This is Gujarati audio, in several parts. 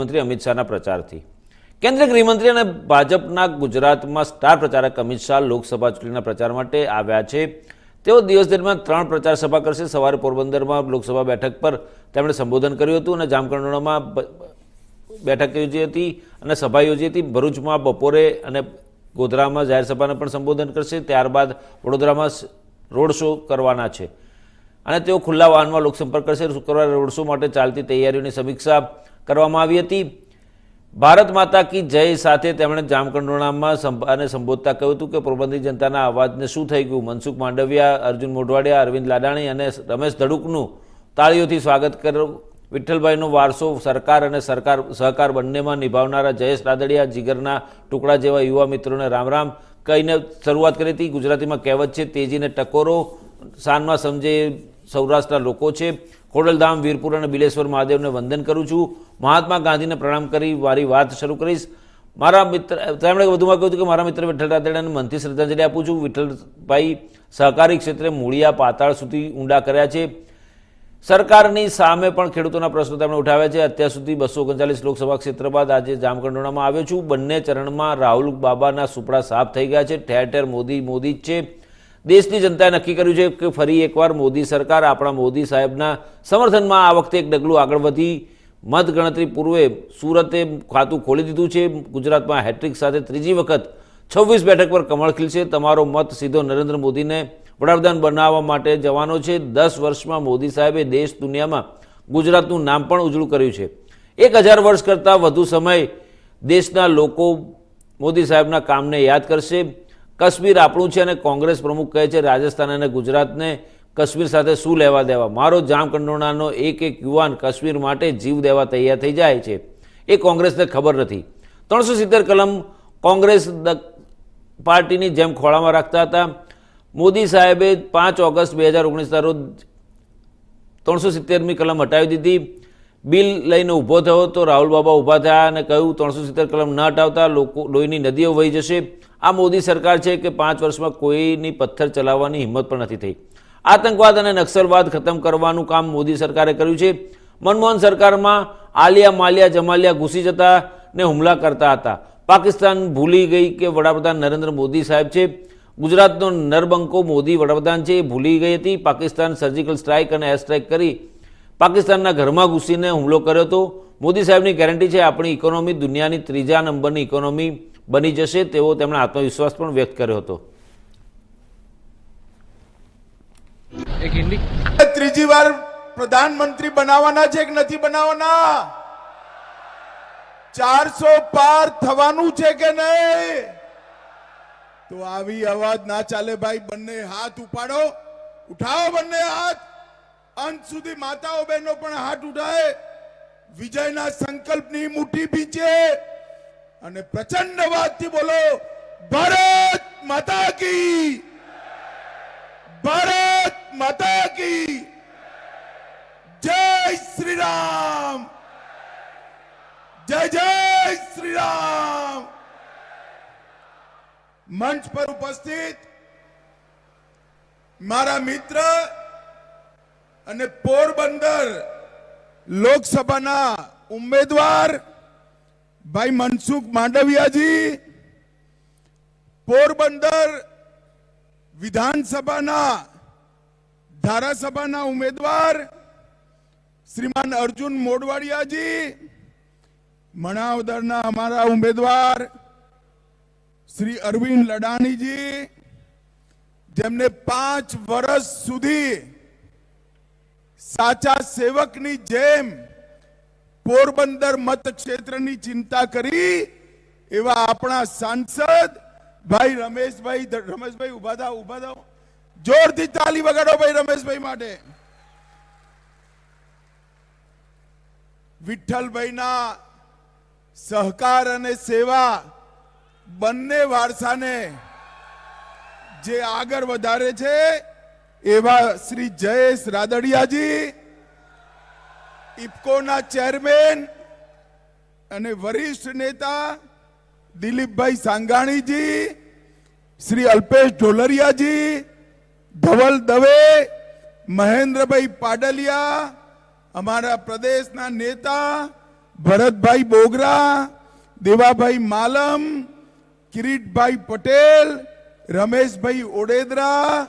મંત્રી અમિત શાહના પ્રચારથી. કેન્દ્રીય ગૃહમંત્રી અને ભાજપના ગુજરાતમાં સ્ટાર પ્રચારક અમિત શાહ લોકસભા ચૂંટણીના પ્રચાર માટે આવ્યા છે. તેઓ દિવસ દરમિયાન ત્રણ પ્રચાર સભા કરશે. સવારે પોરબંદરમાં લોકસભા બેઠક પર તેમણે સંબોધન કર્યું હતું અને જામકંડોળામાં બેઠક યોજી હતી અને સભા યોજી હતી. ભરૂચમાં બપોરે અને ગોધરામાં જાહેર સભાને પણ સંબોધન કરશે. ત્યારબાદ વડોદરામાં રોડ શો કરવાના છે. અને તેઓ ખુલ્લા વાહનમાં લોકસંપર્ક કરશે. શુક્રવારે રોડ શો માટે ચાલતી તૈયારીઓની સમીક્ષા કરવામાં આવી હતી. ભારત માતા કી જય સાથે તેમણે જામકંડોળામાં સંબ- અને સંબોધતા કહ્યું હતું કે પોરબંદરી જનતાના અવાજને શું થઈ ગયું? મનસુખ માંડવિયા, અર્જુન મોઢવાડિયા, અરવિંદ લાડાણી અને રમેશ ધડુકનું તાળીઓથી સ્વાગત કર્યું વિઠ્ઠલભાઈનો વારસો સરકાર અને સરકાર, સહકાર બંનેમાં નિભાવનારા જયેશ રાદડિયા, જીગરના ટુકડા જેવા યુવા મિત્રોને રામ રામ કહીને શરૂઆત કરી હતી. ગુજરાતીમાં કહેવત છે, તેજીને ટકોરો, સાનમાં સમજે સૌરાષ્ટ્રના લોકો છે. ખોડલધામ, વીરપુર અને બિલેશ્વર મહાદેવને વંદન કરું છું. મહાત્મા ગાંધીને પ્રણામ કરી મારી વાત શરૂ કરીશ. મારા મિત્ર, તેમણે વધુમાં કહ્યું કે મારા મિત્ર વિઠ્ઠલ રાતેડાને મનથી શ્રદ્ધાંજલિ આપું છું. વિઠ્ઠલભાઈ સહકારી ક્ષેત્રે મૂળિયા પાતાળ સુધી ઊંડા કર્યા છે. સરકારની સામે પણ ખેડૂતોના પ્રશ્નો તેમણે ઉઠાવ્યા છે. અત્યાર સુધી બસો ઓગણચાલીસ લોકસભા ક્ષેત્ર બાદ આજે જામકંડોળામાં આવ્યો છું. બંને ચરણમાં રાહુલ બાબાના સુપડા સાફ થઈ ગયા છે. ઠેર ઠેર મોદી મોદી જ છે. દેશની જનતાએ નક્કી કર્યું છે કે ફરી એકવાર મોદી સરકાર આપણા મોદી સાહેબના સમર્થનમાં આ વખતે એક ડગલું આગળ વધી. મતગણતરી પૂર્વે સુરતે ખાતું ખોલી દીધું છે. ગુજરાતમાં હેટ્રિક સાથે ત્રીજી વખત છવ્વીસ બેઠક પર કમળ ખીલશે. તમારો મત સીધો નરેન્દ્ર મોદીને વડાપ્રધાન બનાવવા માટે જવાનો છે. દસ વર્ષમાં મોદી સાહેબે દેશ દુનિયામાં ગુજરાતનું નામ પણ ઉજળું કર્યું છે. એક હજાર વર્ષ કરતાં વધુ સમય દેશના લોકો મોદી સાહેબના કામને યાદ કરશે. કાશ્મીર આપણું છે અને કોંગ્રેસ પ્રમુખ કહે છે, રાજસ્થાન અને ગુજરાતને કાશ્મીર સાથે શું લેવા દેવા? મારો જામકંડોળાનો એક એક યુવાન કાશ્મીર માટે જીવ દેવા તૈયાર થઈ જાય છે. એ કોંગ્રેસને ખબર નથી. ત્રણસો સિત્તેર કલમ કોંગ્રેસ પાર્ટીની જેમ ખોળામાં રાખતા હતા. મોદી સાહેબે પાંચ ઓગસ્ટ બે હજાર ઓગણીસના રોજ ત્રણસો સિત્તેરમી કલમ હટાવી દીધી. બિલ લઈને ઊભો થયો તો રાહુલ બાબા ઊભા થયા અને કહ્યું, ત્રણસો સિત્તેર કલમ ન હટાવતા, લોકો લોહીની નદીઓ વહી જશે. આ મોદી સરકાર છે કે પાંચ વર્ષમાં કોઈની પથ્થર ચલાવવાની હિંમત પણ નથી થઈ. આતંકવાદ અને નક્સલવાદ ખતમ કરવાનું કામ મોદી સરકારે કર્યું છે. મનમોહન સરકારમાં આલિયા માલિયા જમાલિયા ઘૂસી જતા ને હુમલા કરતા હતા. પાકિસ્તાન ભૂલી ગઈ કે વડાપ્રધાન નરેન્દ્ર મોદી સાહેબ છે. ગુજરાતનો નરબંકો મોદી વડાપ્રધાન છે એ ભૂલી ગઈ હતી. પાકિસ્તાન સર્જિકલ સ્ટ્રાઇક અને એર સ્ટ્રાઇક કરી પાકિસ્તાનના ઘરમાં ઘૂસીને હુમલો કર્યો હતો. મોદી સાહેબની ગેરંટી છે આપણી ઇકોનોમી દુનિયાની ત્રીજા નંબરની ઇકોનોમી બની જશે તેવો તેમણે આત્મવિશ્વાસ પણ વ્યક્ત કર્યો હતો. ત્રીજી વાર પ્રધાનમંત્રી બનાવવાના છે કે નથી બનાવવાના? ચારસો પાર થવાનું છે કે નહીં? તો આવી અવાજ ના ચાલે ભાઈ બંને હાથ ઉપાડો. ઉઠાવો બંને હાથ. અંત સુધી માતાઓ બહેનો પણ હાથ ઉઠાય. વિજયના સંકલ્પની મુઠ્ઠી બીચે અને પ્રચંડ અવાજથી બોલો, ભારત માતા કી ભારત માતા કી જય શ્રી રામ જય જય શ્રી રામ મંચ પર ઉપસ્થિત મારા મિત્ર અને પોરબંદર લોકસભાના ઉમેદવાર ભાઈ મનસુખ માંડવિયાજી, પોરબંદર વિધાનસભાના ધારાસભાના ઉમેદવાર શ્રીમાન અર્જુન મોડવાડિયાજી મણાવદરના અમારા ઉમેદવાર શ્રી અરવિંદ લડાણીજી, જેમને પાંચ વર્ષ સુધી સાચા સેવકની જેમ પોરબંદર મતક્ષેત્રની ચિંતા કરી એવા આપણા સાંસદ ભાઈ રમેશભાઈ રમેશભાઈ ઊભા થાવ ઊભા થાવ જોરથી તાલી વગાડો ભાઈ રમેશભાઈ માટે. વિઠ્ઠલભાઈના સહકાર અને સેવા બંને વારસાને જે આગળ વધારે છે એવા શ્રી જયેશ રાદડિયાજી ઇફકોના ચેરમેન અને વરિષ્ઠ નેતા દિલીપભાઈ સાંગાણીજી, શ્રી અલ્પેશ ઢોલરિયાજી, ધવલ દવે, મહેન્દ્રભાઈ પાડલિયા, અમારા પ્રદેશના નેતા ભરતભાઈ બોગરા, દેવાભાઈ માલમ, કિરીટભાઈ પટેલ, રમેશભાઈ ઓડેદરા,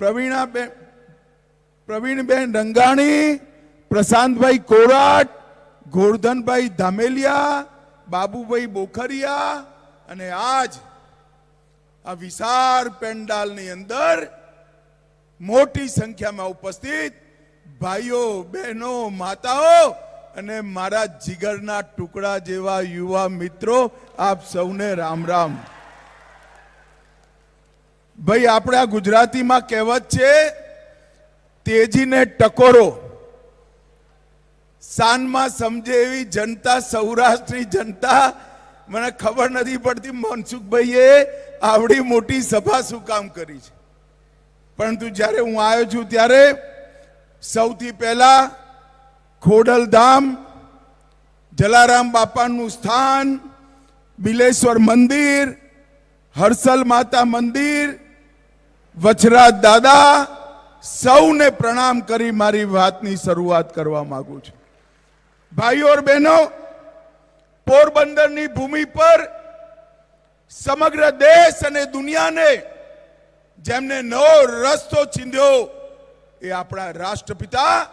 પ્રવીણાબેન, પ્રવીણબેન રંગાણી પ્રશાંતભાઈ કોરાટ, ગોરધનભાઈ ધામેલિયા, બાબુભાઈ બોખરિયા અને આજ આ વિશાળ પેન્ડાલની અંદર મોટી સંખ્યામાં ઉપસ્થિત ભાઈઓ, બહેનો, માતાઓ અને મારા જીગરના ટુકડા જેવા યુવા મિત્રો, આપ સૌને રામ રામ. ભાઈ, આપણા ગુજરાતીમાં કહેવત છે, તેજીને ટકોરો. સાનમાં સમજે એવી જનતા, સૌરાષ્ટ્રની જનતા, મને ખબર નથી પડતી મનસુખભાઈએ આવડી મોટી સભા શું કામ કરી છે. પરંતુ જ્યારે હું આવ્યો છું ત્યારે સૌથી પહેલા ખોડલધામ, જલારામ બાપાનું સ્થાન, બિલેશ્વર મંદિર, હર્ષલ માતા મંદિર, વછરાજ દાદા, સૌને પ્રણામ કરી મારી વાતની શરૂઆત કરવા માગું છું. ભાઈઓ ઓર બહેનો, પોરબંદરની ભૂમિ પર સમગ્ર દેશ અને દુનિયાને જેમને નવો રસ્તો છીંધ્યો એ આપણા રાષ્ટ્રપિતા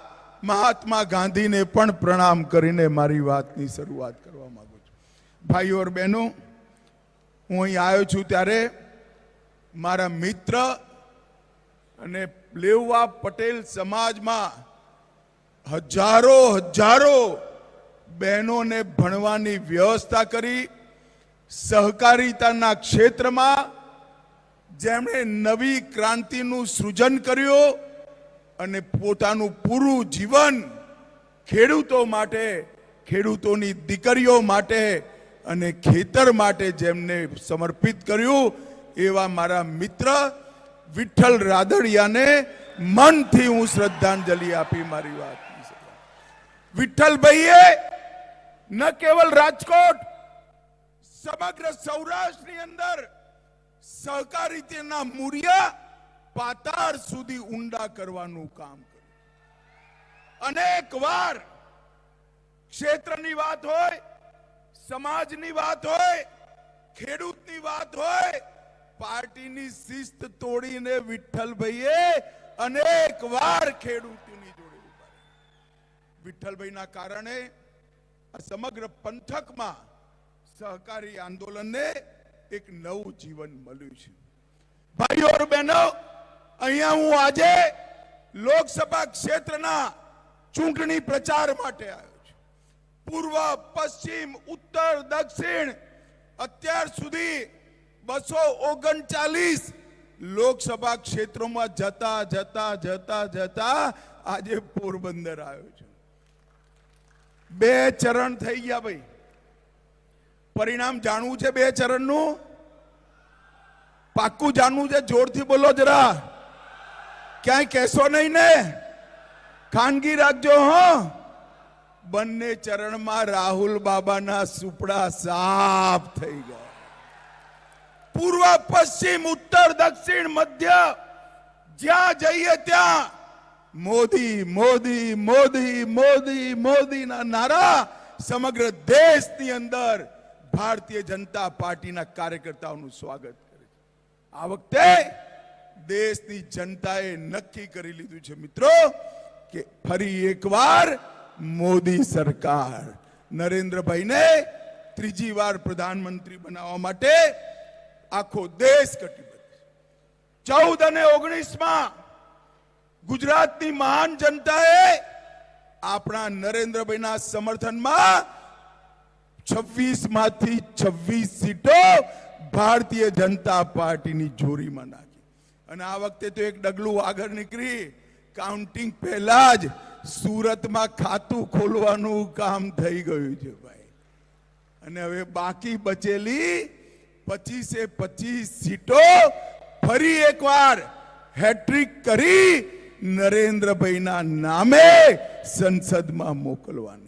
મહાત્મા ગાંધીને પણ પ્રણામ કરીને મારી વાતની શરૂઆત કરવા માંગુ છું. ભાઈઓ બહેનો, હું અહીં આવ્યો છું ત્યારે મારા મિત્ર અને લેવવા પટેલ સમાજમાં હજારો હજારો બહેનોને ભણવાની વ્યવસ્થા કરી, સહકારિતાના ક્ષેત્રમાં જેમણે નવી ક્રાંતિનું સૃજન કર્યું અને પોતાનું પૂરું જીવન ખેડૂતો માટે, ખેડૂતોની દીકરીઓ માટે અને ખેતર માટે જેમને સમર્પિત કર્યું, એવા મારા મિત્ર વિઠ્ઠલ રાદડિયાને મનથી હું શ્રદ્ધાંજલિ આપી મારી વાત. વિઠ્ઠલભાઈએ ન કેવલ રાજકોટ, સમગ્ર સૌરાષ્ટ્રની અંદર સહકારિતાના મૂર્યા પાતાળ સુધી ઊંડા કરવાનું કામ કર્યું. અનેક વાર ક્ષેત્રની વાત હોય, સમાજની વાત હોય, ખેડૂતની વાત હોય, પાર્ટીની શિસ્ત તોડીને વિઠ્ઠલભાઈએ અનેક વાર ખેડૂતોની જોડે વિઠ્ઠલભાઈના કારણે સમગ્ર પંથકમાં સહકારી આંદોલનને એક નવું જીવન મળ્યું છે. ભાઈઓ બહેનો, અહીંયા હું આજે લોકસભા ક્ષેત્રના ચૂંટણી પ્રચાર માટે આવ્યો છું. પૂર્વ, પશ્ચિમ, ઉત્તર, દક્ષિણ અત્યાર સુધી બસો ઓગણચાલીસ લોકસભા ક્ષેત્રોમાં જતા જતા જતા જતા આજે પોરબંદર આવ્યો છું. બે ચરણ થઈ ગયા ભાઈ. પરિણામ જાણવું છે બે ચરણનું? પાક્કું જાણવું છે? જોરથી બોલો જરા. ક્યાંય કહેશો નહીં ને? ખાનગી રાખજો, હો. બંને ચરણમાં રાહુલ બાબાના સુપડા સાફ થઈ ગયા. પૂર્વ, પશ્ચિમ, ઉત્તર, દક્ષિણ, મધ્ય, જ્યાં જઈએ ત્યાં મોદી મોદી મોદી મોદી, મોદીના નારા સમગ્ર દેશની અંદર ભારતીય જનતા પાર્ટીના કાર્યકર્તાઓનું સ્વાગત કરે આ વખતે દેશની જનતાએ નક્કી કરી લીધું છે મિત્રો કે ફરી એકવાર મોદી સરકાર નરેન્દ્રભાઈને ત્રીજી વાર પ્રધાનમંત્રી બનાવવા માટે આખો દેશ કટિબદ્ધ ચૌદ અને ઓગણીસમાં ગુજરાતની મહાન જનતાએ આપણા નરેન્દ્રભાઈના સમર્થનમાં છવ્વીસમાંથી છવ્વીસ સીટો ભારતીય જનતા પાર્ટીની જોરીમાં નાખી. અને આ વખતે તો એક ડગલું આગળ નીકળી. કાઉન્ટિંગ પહેલા જ સુરતમાં ખાતું ખોલવાનું કામ થઈ ગયું છે ભાઈ. અને હવે બાકી બચેલી પચીસે પચીસ સીટો ફરી એકવાર હેટ્રિક કરી નરેન્દ્રભાઈના નામે સંસદમાં મોકલવાની.